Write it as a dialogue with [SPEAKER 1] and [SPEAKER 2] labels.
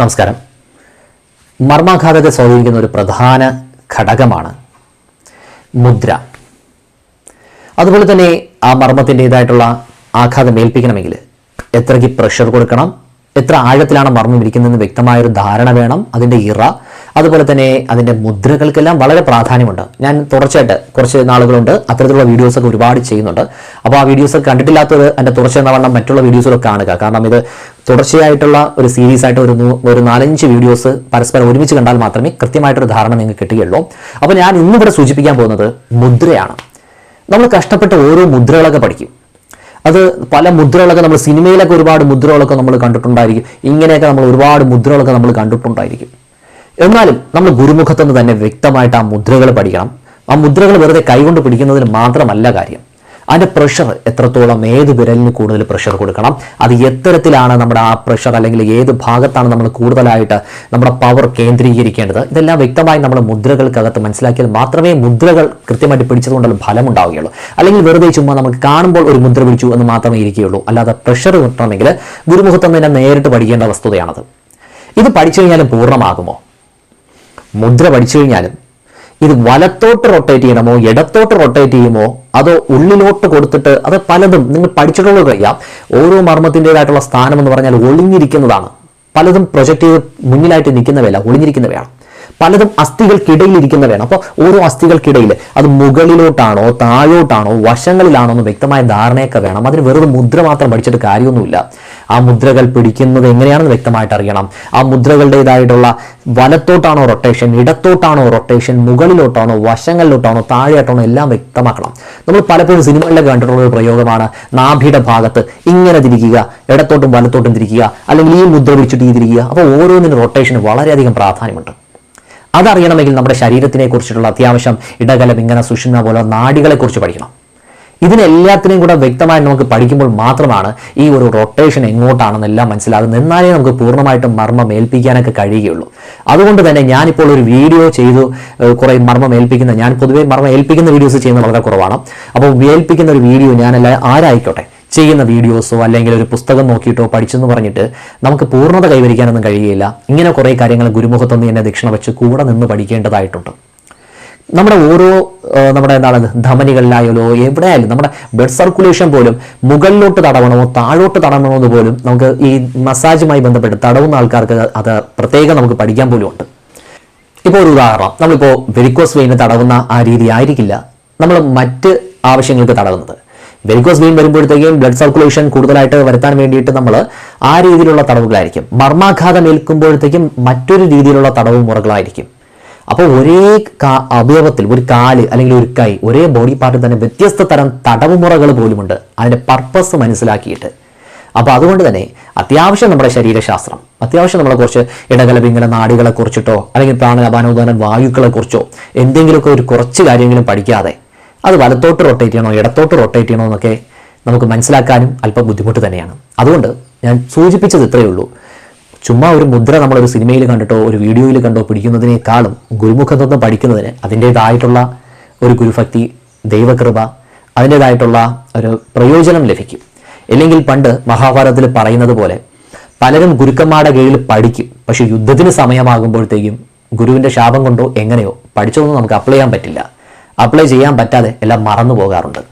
[SPEAKER 1] നമസ്കാരം. മർമാഘാതത്തെ സ്വാധീനിക്കുന്ന ഒരു പ്രധാന ഘടകമാണ് മുദ്ര. അതുപോലെ തന്നെ ആ മർമ്മത്തിന്റെതായിട്ടുള്ള ആഘാതം ഏൽപ്പിക്കണമെങ്കിൽ എത്രയ്ക്ക് പ്രഷർ കൊടുക്കണം എത്ര ആഴത്തിലാണ് മർമ്മം ഇരിക്കുന്നതെന്ന് വ്യക്തമായൊരു ധാരണ വേണം അതിന്റെ ഇറ അതുപോലെ തന്നെ അതിന്റെ മുദ്രകൾക്കെല്ലാം വളരെ പ്രാധാന്യമുണ്ട്. ഞാൻ തുടർച്ചയായിട്ട് കുറച്ച് നാളുകളുണ്ട് അത്തരത്തിലുള്ള വീഡിയോസൊക്കെ ഒരുപാട് ചെയ്യുന്നുണ്ട്. അപ്പോൾ ആ വീഡിയോസ് കണ്ടിട്ടില്ലാത്തത് എന്റെ തുടർച്ച എന്ന വണ്ണം മറ്റുള്ള വീഡിയോസിലൊക്കെ കാണുക. കാരണം ഇത് തുടർച്ചയായിട്ടുള്ള ഒരു സീരീസ് ആയിട്ട് ഒരു ഒരു നാലഞ്ച് വീഡിയോസ് പരസ്പരം ഒരുമിച്ച് കണ്ടാൽ മാത്രമേ കൃത്യമായിട്ടൊരു ധാരണ നിങ്ങൾക്ക് കിട്ടുകയുള്ളൂ. അപ്പോൾ ഞാൻ ഇന്നിവിടെ സൂചിപ്പിക്കാൻ പോകുന്നത് മുദ്രയാണ്. നമ്മൾ കഷ്ടപ്പെട്ട് ഓരോ മുദ്രകളൊക്കെ പഠിക്കും. അത് പല മുദ്രകളൊക്കെ നമ്മൾ സിനിമയിലൊക്കെ ഒരുപാട് മുദ്രകളൊക്കെ നമ്മൾ കണ്ടിട്ടുണ്ടായിരിക്കും. ഇങ്ങനെയൊക്കെ നമ്മൾ ഒരുപാട് മുദ്രകളൊക്കെ നമ്മൾ കണ്ടിട്ടുണ്ടായിരിക്കും. എന്നാലും നമ്മൾ ഗുരുമുഖത്തുനിന്ന് തന്നെ വ്യക്തമായിട്ട് ആ മുദ്രകൾ പഠിക്കണം. ആ മുദ്രകൾ വെറുതെ കൈകൊണ്ട് പിടിക്കുന്നതിന് മാത്രമല്ല കാര്യം. അതിന്റെ പ്രഷർ എത്രത്തോളം ഏത് വിരലിന് കൂടുതൽ പ്രഷർ കൊടുക്കണം അത് എത്തരത്തിലാണ് നമ്മുടെ ആ പ്രഷർ അല്ലെങ്കിൽ ഏത് ഭാഗത്താണ് നമ്മൾ കൂടുതലായിട്ട് നമ്മുടെ പവർ കേന്ദ്രീകരിക്കേണ്ടത്. ഇതെല്ലാം വ്യക്തമായി നമ്മൾ മുദ്രകൾക്കകത്ത് മനസ്സിലാക്കിയാൽ മാത്രമേ മുദ്രകൾ കൃത്യമായിട്ട് പിടിച്ചതുകൊണ്ടുള്ള ഫലം ഉണ്ടാവുകയുള്ളൂ അല്ലെങ്കിൽ വെറുതെ ചുമ്മാ നമുക്ക് കാണുമ്പോൾ ഒരു മുദ്ര പിടിച്ചു എന്ന് മാത്രമേ ഇരിക്കുകയുള്ളൂ. അല്ലാതെ പ്രഷർ കിട്ടണമെങ്കിൽ ഗുരുമുഖത്തം തന്നെ നേരിട്ട് പഠിക്കേണ്ട വസ്തുതയാണത്. ഇത് പഠിച്ചു കഴിഞ്ഞാലും പൂർണമാകുമോ? മുദ്ര പഠിച്ചു കഴിഞ്ഞാലും ഇത് വലത്തോട്ട് റൊട്ടേറ്റ് ചെയ്യണമോ ഇടത്തോട്ട് റൊട്ടേറ്റ് ചെയ്യുമോ അതോ ഉള്ളിലോട്ട് കൊടുത്തിട്ട് അത് പലതും നിങ്ങൾ പഠിച്ചിട്ടുള്ളത് അറിയാം. ഓരോ മർമ്മത്തിന്റെതായിട്ടുള്ള സ്ഥാനം എന്ന് പറഞ്ഞാൽ ഒളിഞ്ഞിരിക്കുന്നതാണ്. പലതും പ്രൊജക്റ്റ് ചെയ്ത് മുന്നിലായിട്ട് നിൽക്കുന്നവയല്ല ഒളിഞ്ഞിരിക്കുന്നവയാണ്. പലതും അസ്ഥികൾക്കിടയിൽ ഇരിക്കുന്നവയാണ് അപ്പോൾ ഓരോ അസ്ഥികൾക്കിടയിൽ അത് മുകളിലോട്ടാണോ താഴോട്ടാണോ വശങ്ങളിലാണോ എന്ന് വ്യക്തമായ ധാരണയൊക്കെ വേണം. അതിന് വെറുതെ മുദ്ര മാത്രം പഠിച്ചിട്ട് കാര്യമൊന്നുമില്ല. ആ മുദ്രകൾ പിടിക്കുന്നത് എങ്ങനെയാണെന്ന് വ്യക്തമായിട്ട് അറിയണം. ആ മുദ്രകളുടേതായിട്ടുള്ള വലത്തോട്ടാണോ റൊട്ടേഷൻ ഇടത്തോട്ടാണോ റൊട്ടേഷൻ മുകളിലോട്ടാണോ വശങ്ങളിലോട്ടാണോ താഴെയായിട്ടാണോ എല്ലാം വ്യക്തമാക്കണം. നമ്മൾ പലപ്പോഴും സിനിമകളിലൊക്കെ കണ്ടിട്ടുള്ള ഒരു പ്രയോഗമാണ് നാഭിയുടെ ഭാഗത്ത് ഇങ്ങനെ തിരിക്കുക ഇടത്തോട്ടും വലത്തോട്ടും തിരിക്കുക അല്ലെങ്കിൽ ഈ മുദ്ര പിടിച്ചിട്ട് ഈ തിരിക്കുക. അപ്പോൾ ഓരോന്നിനും റൊട്ടേഷന് വളരെയധികം പ്രാധാന്യമുണ്ട്. അതറിയണമെങ്കിൽ നമ്മുടെ ശരീരത്തിനെ കുറിച്ചിട്ടുള്ള അത്യാവശ്യം ഇടകലം ഇങ്ങനെ സുഷുമ്ന പോലെ നാടികളെ കുറിച്ച് പഠിക്കണം. ഇതിനെല്ലാത്തിനെയും കൂടെ വ്യക്തമായി നമുക്ക് പഠിക്കുമ്പോൾ മാത്രമാണ് ഈ ഒരു റൊട്ടേഷൻ എങ്ങോട്ടാണെന്നെല്ലാം മനസ്സിലാകുന്നത്. എന്നാലേ നമുക്ക് പൂർണമായിട്ടും മർമ്മം ഏൽപ്പിക്കാനൊക്കെ കഴിയുകയുള്ളൂ. അതുകൊണ്ട് തന്നെ ഞാനിപ്പോൾ ഒരു വീഡിയോ ചെയ്തു കുറേ മർമ്മം ഏൽപ്പിക്കുന്ന ഞാൻ പൊതുവേ മർമ്മം ഏൽപ്പിക്കുന്ന വീഡിയോസ് ചെയ്യുന്നത് വളരെ കുറവാണ്. അപ്പോൾ ഏൽപ്പിക്കുന്ന ഒരു വീഡിയോ ഞാനല്ല ആരായിക്കോട്ടെ ചെയ്യുന്ന വീഡിയോസോ അല്ലെങ്കിൽ ഒരു പുസ്തകം നോക്കിയിട്ടോ പഠിച്ചെന്ന് പറഞ്ഞിട്ട് നമുക്ക് പൂർണത കൈവരിക്കാനൊന്നും കഴിയില്ല ഇങ്ങനെ കുറേ കാര്യങ്ങൾ ഗുരുമുഖത്തൊന്നും എന്നെ ദക്ഷിണ വെച്ച് കൂടെ നിന്ന് പഠിക്കേണ്ടതായിട്ടുണ്ട്. നമ്മുടെ ഓരോ നമ്മുടെ എന്താണ് ധമനികളിലായാലോ എവിടെയായാലും നമ്മുടെ ബ്ലഡ് സർക്കുലേഷൻ പോലും മുകളിലോട്ട് തടവണമോ താഴോട്ട് തടവണമോ എന്ന് പോലും നമുക്ക് ഈ മസാജുമായി ബന്ധപ്പെട്ട് തടവുന്ന ആൾക്കാർക്ക് അത് പ്രത്യേകം നമുക്ക് പഠിക്കാൻ പോലും ഉണ്ട്. ഇപ്പോൾ ഒരു ഉദാഹരണം. നമ്മളിപ്പോൾ വെരിക്കോസ് വെയിൻ തടവുന്ന ആ രീതി ആയിരിക്കില്ല. നമ്മൾ മറ്റ് ആവശ്യങ്ങൾക്ക് തടവുന്നത്. വെരിക്കോസ് വെയിൻ വരുമ്പോഴത്തേക്കും ബ്ലഡ് സർക്കുലേഷൻ കൂടുതലായിട്ട് വരുത്താൻ വേണ്ടിയിട്ട് നമ്മൾ ആ രീതിയിലുള്ള തടവുകളായിരിക്കും. മർമാഘാതം ഏൽക്കുമ്പോഴത്തേക്കും മറ്റൊരു രീതിയിലുള്ള തടവ് മുറകളായിരിക്കും. അപ്പോൾ ഒരേ അവയവത്തിൽ ഒരു കാൽ അല്ലെങ്കിൽ ഒരു കൈ ഒരേ ബോഡി പാർട്ടിൽ തന്നെ വ്യത്യസ്ത തരം തടവുമുറകൾ പോലുമുണ്ട്. അതിന്റെ പർപ്പസ് മനസ്സിലാക്കിയിട്ട്. അപ്പോൾ അതുകൊണ്ട് തന്നെ അത്യാവശ്യം നമ്മുടെ ശരീരശാസ്ത്രം അത്യാവശ്യം നമ്മളെ കുറിച്ച് ഇടകലപിങ്കല നാടികളെ കുറിച്ചിട്ടോ അല്ലെങ്കിൽ പ്രാണലപാനോദാന വായുക്കളെ കുറിച്ചോ എന്തെങ്കിലുമൊക്കെ ഒരു കുറച്ച് കാര്യങ്ങളും പഠിക്കാതെ അത് വലത്തോട്ട് റൊട്ടേറ്റ് ചെയ്യണോ ഇടത്തോട്ട് റൊട്ടേറ്റ് ചെയ്യണോ എന്നൊക്കെ നമുക്ക് മനസ്സിലാക്കാനും അല്പം ബുദ്ധിമുട്ട് തന്നെയാണ്. അതുകൊണ്ട് ഞാൻ സൂചിപ്പിച്ചത് ഇത്രയേ ഉള്ളൂ. ചുമ്മാ ഒരു മുദ്ര നമ്മളൊരു സിനിമയിൽ കണ്ടിട്ടോ ഒരു വീഡിയോയിൽ കണ്ടോ പിടിക്കുന്നതിനേക്കാളും ഗുരുമുഖത്തൊന്ന് പഠിക്കുന്നതിന് അതിന്റേതായിട്ടുള്ള ഒരു ഗുരുഭക്തി ദൈവകൃപ അതിന്റേതായിട്ടുള്ള ഒരു പ്രയോജനം ലഭിക്കും. ഇല്ലെങ്കിൽ പണ്ട് മഹാഭാരതത്തിൽ പറയുന്നത് പോലെ പലരും ഗുരുക്കന്മാരുടെ കീഴിൽ പഠിക്കും പക്ഷെ യുദ്ധത്തിന് സമയമാകുമ്പോഴത്തേക്കും ഗുരുവിന്റെ ശാപം കൊണ്ടോ എങ്ങനെയോ പഠിച്ചതൊന്നും നമുക്ക് അപ്ലൈ ചെയ്യാൻ പറ്റില്ല. അപ്ലൈ ചെയ്യാൻ പറ്റാതെ എല്ലാം മറന്നു പോകാറുണ്ട്.